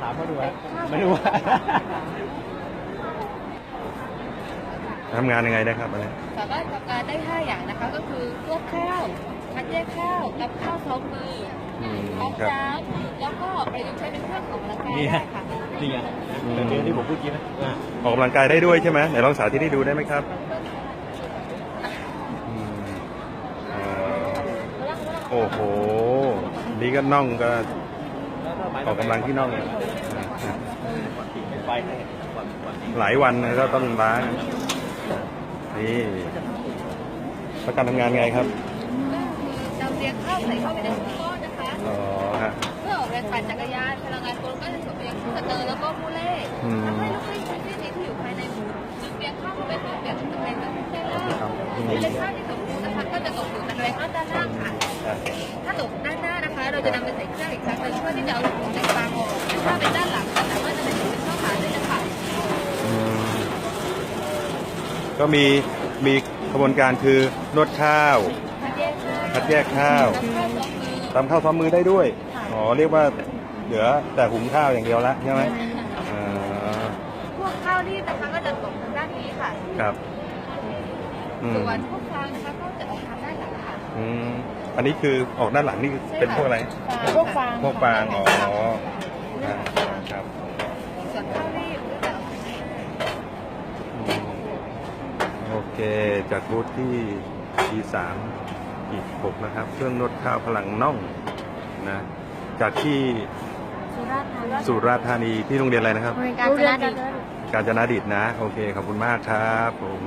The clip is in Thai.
ถามเขาดูฮะไม่รู้ว่า ทำงานยังไงได้ครับอันนี้สามารถทำงานได้ 5 อย่างนะคะ ก็คือลวกข้าวคัดแยกข้าวรับข้าวซ้อมมืออืมพร้อมครับน้ำแล้วก็ประยุกต์ใช้เป็นเครื่องของกำลังกายนี่ไงได้ค่ะนี่ไงอืมแต่เรื่องที่ผมพูดกี้นะอะออกกำลังกายได้ด้วยใช่ไหมไหนลองสาธิตให้ดูได้ไหมครับอืมเอ่อโอ้โห นี่ก็น่องก็ ออกกำลังที่น่องเลยไฟให้ก่อนก่อนหลายวันก็ต้องล้างนี่แล้วการทำงานไงครับก็คือนำเรียงข้าวใส่เข้าไปในถุงก้อนนะคะอ๋อฮะเพื่อออกแรงปั่นจักรยานพลังงานตัวก็จะส่งไปยังผู้สเตอร์แล้วก็ผู้เล่อืมทำให้ลูกเล่นที่นี้ที่อยู่ภายในหมูจึงเรียงข้าวเข้าไปตัวเปลี่ยนตะแกรงด้านล่างเมล็ดข้าวที่สมบูรณ์นะคะก็จะตกอยู่ตะแกรงด้านล่างค่ะถ้าตกด้านหน้านะคะ เราจะนำไปใส่เครื่องอีกครั้งหนึ่งเพื่ อที่จะเอาถุงในกลางออกถ้าเป็นด้านหลังก็สามารถจะใส่ถุงเป็นข้าวหาได้นะคะอืมก็มีมีกระบวนการคือนวดข้าว คัดแยกข้าวคัดแยกข้าวทำข้าวสองมือตำข้าวซ้อมมือได้ด้วย อ๋อ เรียกว่าเหลือแต่หุงข้าวอย่างเดียวละใช่ไหมอ่าพวกข้าวรีบนะคะก็จะตกทางด้านนี้ค่ะ ครับอืม ส่วนพวกฟางนะคะก็จะออกทางด้านหลังค่ะ อืมอันนี้คือออกด้านหลังนี่เป็นพวกอะไร พวกฟางพวกฟางอ๋ออ่าครับส่วนข้าวรีบก็จะออกทางด้านหน้าอืมโอเค จากบูธที่ E3 อีก6นะครับ เครื่องนวดข้าวพลังน่องนะ จากที่สุราษฎร์ธานีสุราษฎร์ธานีที่โรงเรียนอะไรนะครับ โรงเรียนการจนาดิต กาญจนาดิตนะ โอเค ขอบคุณมากครับผม